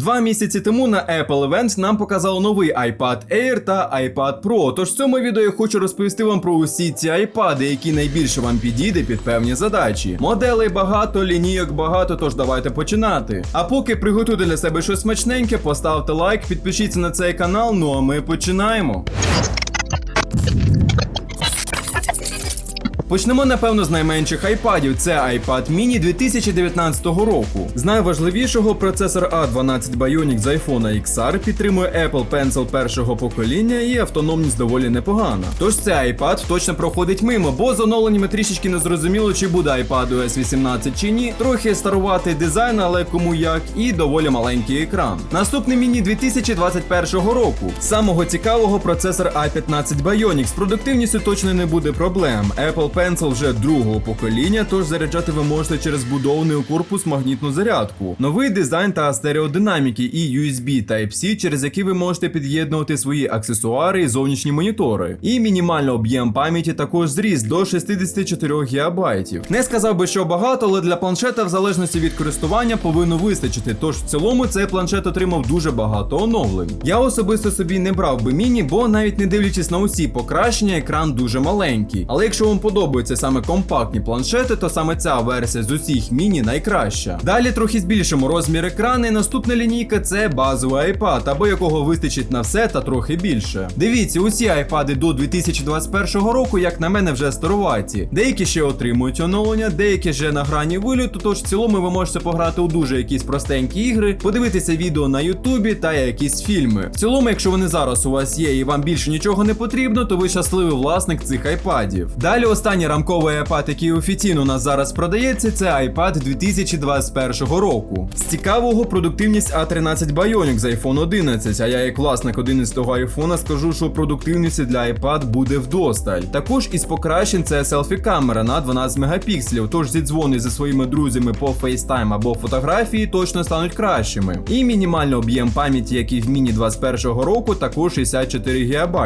Два місяці тому на Apple Event нам показали новий iPad Air та iPad Pro. Тож в цьому відео я хочу розповісти вам про усі ці iPad, які найбільше вам підійде під певні задачі. Моделей багато, лінійок багато, тож давайте починати. А поки приготуйте для себе щось смачненьке, поставте лайк, підпишіться на цей канал. Ну а ми починаємо. Почнемо напевно з найменших айпадів. Це iPad mini 2019 року. З найважливішого процесор A12 Bionic з iPhone XR підтримує Apple Pencil першого покоління і автономність доволі непогана. Тож цей iPad точно проходить мимо, бо з оновленнями трішечки не зрозуміло, чи буде iPad OS 18 чи ні. Трохи старуватий дизайн, але кому як, і доволі маленький екран. Наступний міні 2021 року. Самого цікавого процесор A15 Bionic. З продуктивністю точно не буде проблем. Apple Pencil вже другого покоління, тож заряджати ви можете через будований у корпус магнітну зарядку. Новий дизайн та стереодинаміки і USB Type-C, через які ви можете під'єднувати свої аксесуари і зовнішні монітори. І мінімальний об'єм пам'яті також зріс до 64 ГБ. Не сказав би, що багато, але для планшета, в залежності від користування, повинно вистачити. Тож в цілому цей планшет отримав дуже багато оновлень. Я особисто собі не брав би міні, бо навіть не дивлячись на усі покращення, екран дуже маленький. Але якщо вам подобаються саме компактні планшети, то саме ця версія з усіх міні найкраща. Далі трохи збільшимо розмір екрану, і наступна лінійка це базовий iPad, або якого вистачить на все та трохи більше. Дивіться, усі iPad до 2021 року, як на мене, вже старуваті. Деякі ще отримують оновлення, деякі вже на грані виліту, тож в цілому ви можете пограти у дуже якісь простенькі ігри, подивитися відео на Ютубі та якісь фільми. В цілому, якщо вони зараз у вас є і вам більше нічого не потрібно, то ви щасливий власник цих айпадів. Далі останній рамковий iPad, який офіційно у нас зараз продається, це iPad 2021 року. З цікавого продуктивність A13 Bionic з iPhone 11, а я як власник 11-го iPhone скажу, що продуктивність для iPad буде вдосталь. Також із покращень це селфі-камера на 12 мегапікселів, тож зідзвони зі своїми друзями по FaceTime або фотографії точно стануть кращими. І мінімальний об'єм пам'яті, який в міні 21 року, також 64 ГБ.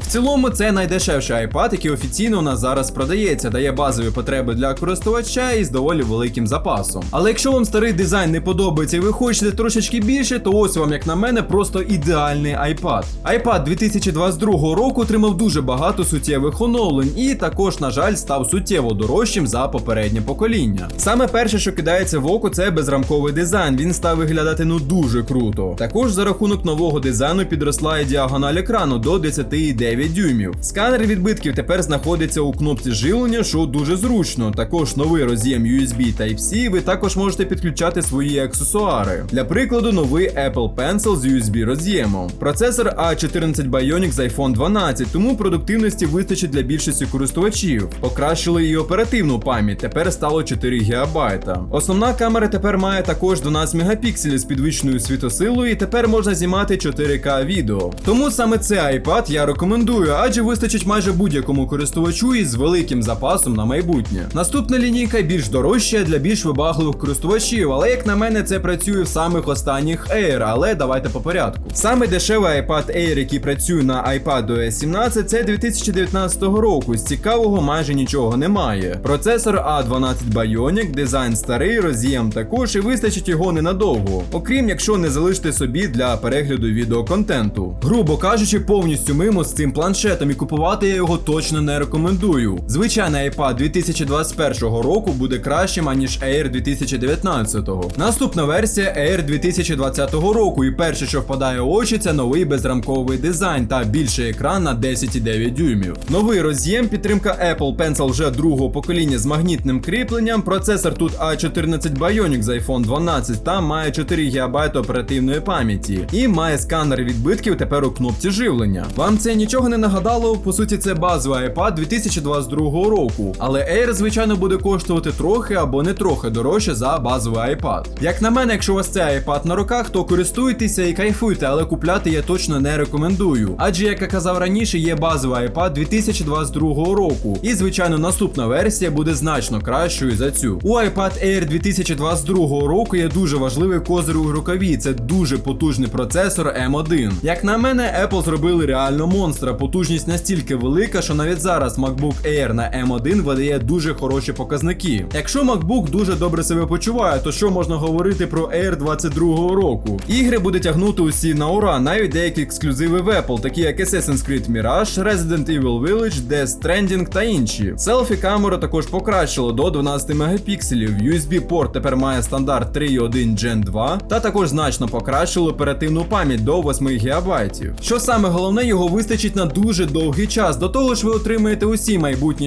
В цілому це найдешевший iPad, який офіційно у нас зараз продається, дає базові потреби для користувача із доволі великим запасом. Але якщо вам старий дизайн не подобається і ви хочете трошечки більше, то ось вам, як на мене, просто ідеальний iPad. iPad 2022 року отримав дуже багато суттєвих оновлень і також, на жаль, став суттєво дорожчим за попереднє покоління. Саме перше, що кидається в око, це безрамковий дизайн. Він став виглядати ну дуже круто. Також за рахунок нового дизайну підросла і діагональ екрану до 10,9 дюймів. Сканер відбитків тепер знаходиться у кнопці живлення, що дуже зручно. Також новий роз'єм USB Type-C, ви також можете підключати свої аксесуари. Для прикладу, новий Apple Pencil з USB роз'ємом. Процесор A14 Bionic з iPhone 12, тому продуктивності вистачить для більшості користувачів. Покращили і оперативну пам'ять, тепер стало 4 ГБ. Основна камера тепер має також 12 мегапікселів з підвищеною світосилою, і тепер можна знімати 4К відео. Тому саме цей iPad я рекомендую, адже вистачить майже будь-якому користувачу із великим запасом на майбутнє. Наступна лінійка більш дорожча для більш вибагливих користувачів, але як на мене, це працює в самих останніх Air, але давайте по порядку. Саме дешевий iPad Air, який працює на iPad OS 17, це 2019 року. З цікавого майже нічого немає. Процесор A12 Bionic, дизайн старий, роз'єм також і вистачить його ненадовго. Окрім якщо не залишите собі для перегляду відеоконтенту. Грубо кажучи, повністю мимо з цим планшетом і купувати я його точно не рекомендую. Звичайний iPad 2021 року буде кращим, аніж Air 2019. Наступна версія Air 2020 року, і перше, що впадає в очі, це новий безрамковий дизайн та більший екран на 10,9 дюймів. Новий роз'єм, підтримка Apple Pencil вже другого покоління з магнітним кріпленням. Процесор тут A14 Bionic з iPhone 12 та має 4 ГБ оперативної пам'яті. І має сканер відбитків тепер у кнопці живлення. Вам це нічого не нагадало? По суті, це базовий iPad 2022 року. Але Air, звичайно, буде коштувати трохи або не трохи дорожче за базовий iPad. Як на мене, якщо у вас цей iPad на руках, то користуйтеся і кайфуйте, але купляти я точно не рекомендую. Адже, як я казав раніше, є базовий iPad 2022 року. І, звичайно, наступна версія буде значно кращою за цю. У iPad Air 2022 року є дуже важливий козир у рукаві. Це дуже потужний процесор M1. Як на мене, Apple зробили реально монстра. Потужність настільки велика, що навіть зараз MacBook Air на M1 видає дуже хороші показники. Якщо MacBook дуже добре себе почуває, то що можна говорити про Air 22 року? Ігри буде тягнути усі на ура, навіть деякі ексклюзиви в Apple, такі як Assassin's Creed Mirage, Resident Evil Village, Death Stranding та інші. Селфі камеру також покращило до 12 мегапікселів. USB-порт тепер має стандарт 3.1 Gen 2, та також значно покращило оперативну пам'ять до 8 ГБ. Що саме головне, його вистачить на дуже довгий час. До того ж, ви отримаєте усі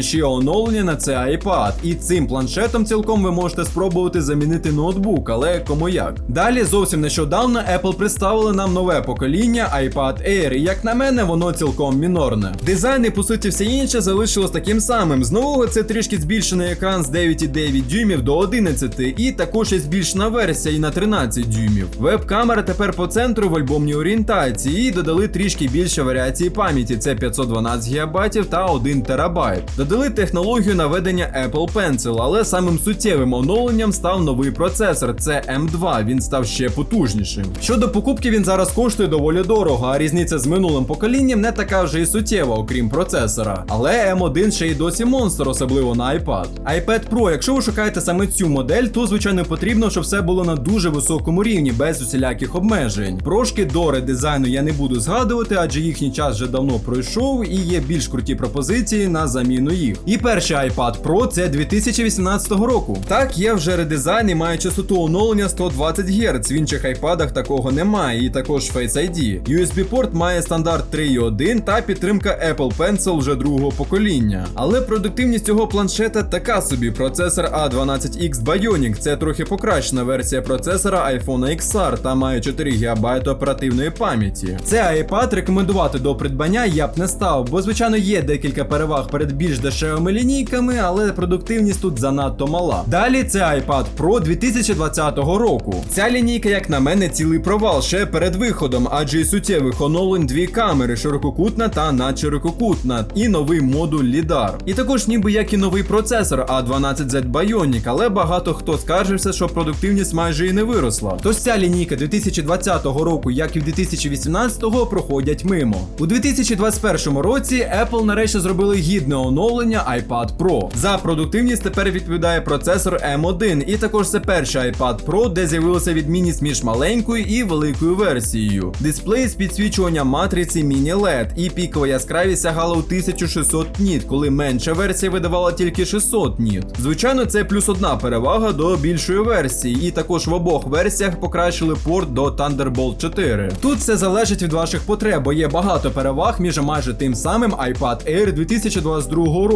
майбутніші оновлення на цей iPad, і цим планшетом цілком ви можете спробувати замінити ноутбук, але кому як. Далі зовсім нещодавно Apple представили нам нове покоління iPad Air, і як на мене, воно цілком мінорне. Дизайн і по суті все інше залишилось таким самим. З нового це трішки збільшений екран з 9,9 дюймів до 11, і також є збільшена версія і на 13 дюймів. Веб-камера тепер по центру в альбомній орієнтації і додали трішки більше варіації пам'яті. Це 512 ГБ та 1 ТБ. Додали технологію наведення Apple Pencil, але самим суттєвим оновленням став новий процесор. Це M2. Він став ще потужнішим. Щодо покупки, він зараз коштує доволі дорого, а різниця з минулим поколінням не така вже і суттєва, окрім процесора. Але M1 ще й досі монстр, особливо на iPad. iPad Pro, якщо ви шукаєте саме цю модель, то звичайно потрібно, щоб все було на дуже високому рівні, без усіляких обмежень. Прошки до редизайну я не буду згадувати, адже їхній час вже давно пройшов і є більш круті пропозиції на заміну їх. І перший iPad Pro це 2018 року. Так, є вже редизайн і має частоту оновлення 120 Гц. В інших айпадах такого немає, і також Face ID. USB-порт має стандарт 3.1 та підтримка Apple Pencil вже другого покоління. Але продуктивність цього планшета така собі. Процесор A12X Bionic це трохи покращена версія процесора iPhone XR та має 4 ГБ оперативної пам'яті. Це iPad рекомендувати до придбання я б не став, бо звичайно є декілька переваг перед більш дешевими лінійками, але продуктивність тут занадто мала. Далі це iPad Pro 2020 року. Ця лінійка, як на мене, цілий провал ще перед виходом, адже із суттєвих оновлень дві камери ширококутна та надширококутна, і новий модуль LiDAR. І також ніби як і новий процесор A12Z Bionic, але багато хто скаржився, що продуктивність майже і не виросла. Тож ця лінійка 2020 року, як і в 2018 проходять мимо. У 2021 році Apple нарешті зробили гідне оновлення iPad Pro. За продуктивність тепер відповідає процесор M1, і також це перший iPad Pro, де з'явилася відмінність між маленькою і великою версією. Дисплей з підсвічуванням матриці Mini LED і пікова яскравість сягала у 1600 ніт, коли менша версія видавала тільки 600 ніт. Звичайно, це плюс одна перевага до більшої версії, і також в обох версіях покращили порт до Thunderbolt 4. Тут все залежить від ваших потреб, бо є багато переваг між майже тим самим iPad Air 2022 року.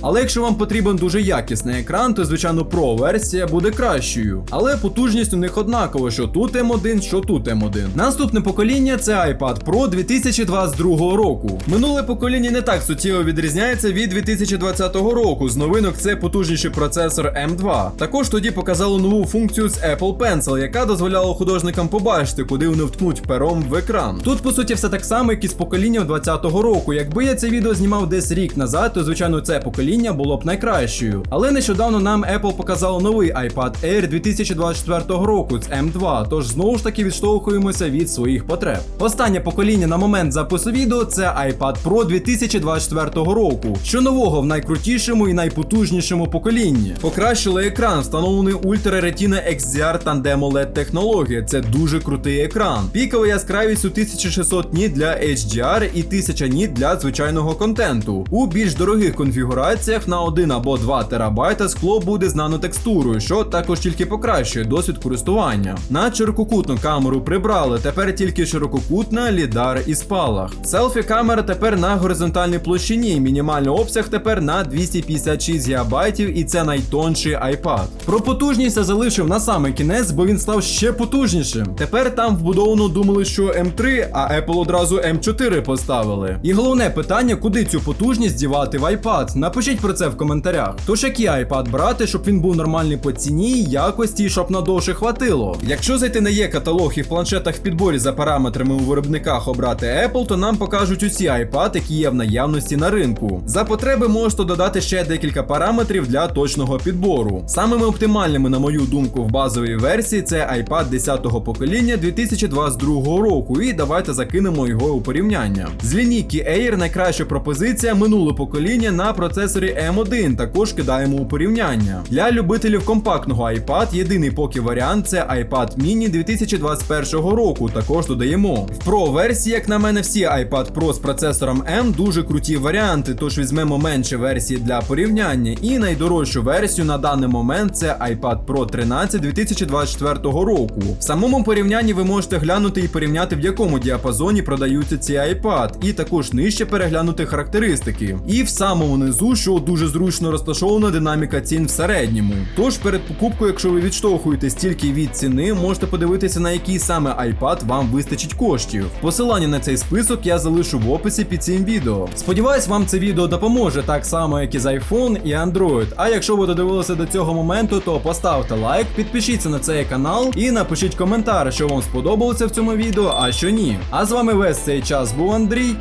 Але якщо вам потрібен дуже якісний екран, то звичайно Pro версія буде кращою. Але потужність у них однакова, що тут M1, що тут M1. Наступне покоління це iPad Pro 2022 року. Минуле покоління не так суттєво відрізняється від 2020 року. З новинок це потужніший процесор M2. Також тоді показало нову функцію з Apple Pencil, яка дозволяла художникам побачити, куди вони вткнуть пером в екран. Тут, по суті, все так само, як і з поколінням 2020 року. Якби я це відео знімав десь рік назад, то звичайно це покоління було б найкращою. Але нещодавно нам Apple показало новий iPad Air 2024 року з M2, тож знову ж таки відштовхуємося від своїх потреб. Останнє покоління на момент запису відео це iPad Pro 2024 року, що нового в найкрутішому і найпотужнішому поколінні. Покращили екран, встановлений Ultra Retina XDR Tandem OLED технологія. Це дуже крутий екран. Пікова яскравість у 1600 ніт для HDR і 1000 ніт для звичайного контенту. У більш дорогих конфігураціях на 1 або 2 терабайта скло буде з нанотекстурою, що також тільки покращує досвід користування. На ширококутну камеру прибрали, тепер тільки ширококутна, лідар і спалах. Селфі камера тепер на горизонтальній площині. Мінімальний обсяг тепер на 256 ГБ, і це найтонший iPad. Про потужність я залишив на самий кінець, бо він став ще потужнішим. Тепер там вбудовано думали, що М3, а Apple одразу М4 поставили. І головне питання, куди цю потужність дівати в iPad. Напишіть про це в коментарях. Тож який iPad брати, щоб він був нормальний по ціні, якості, щоб надовше хватило. Якщо зайти на є каталог і в планшетах в підборі за параметрами у виробниках обрати Apple, то нам покажуть усі iPad, які є в наявності на ринку. За потреби можете додати ще декілька параметрів для точного підбору. Самими оптимальними, на мою думку, в базовій версії це iPad 10-го покоління 2022 року. І давайте закинемо його у порівняння. З лінійки Air найкраща пропозиція минуле покоління на на процесорі M1, також кидаємо у порівняння. Для любителів компактного iPad єдиний поки варіант це iPad mini 2021 року. Також додаємо. В Pro версії, як на мене, всі iPad Pro з процесором M дуже круті варіанти, тож візьмемо менші версії для порівняння. І найдорожчу версію на даний момент це iPad Pro 13 2024 року. В самому порівнянні ви можете глянути і порівняти в якому діапазоні продаються ці iPad, і також нижче переглянути характеристики. І в самому низу, що дуже зручно розташована динаміка цін в середньому. Тож перед покупкою, якщо ви відштовхуєтесь тільки від ціни, можете подивитися на який саме iPad вам вистачить коштів. Посилання на цей список я залишу в описі під цим відео. Сподіваюсь, вам це відео допоможе так само, як і з iPhone і Android. А якщо ви додивилися до цього моменту, то поставте лайк, підпишіться на цей канал і напишіть коментар, що вам сподобалося в цьому відео, а що ні. А з вами весь цей час був Андрій.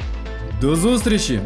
До зустрічі!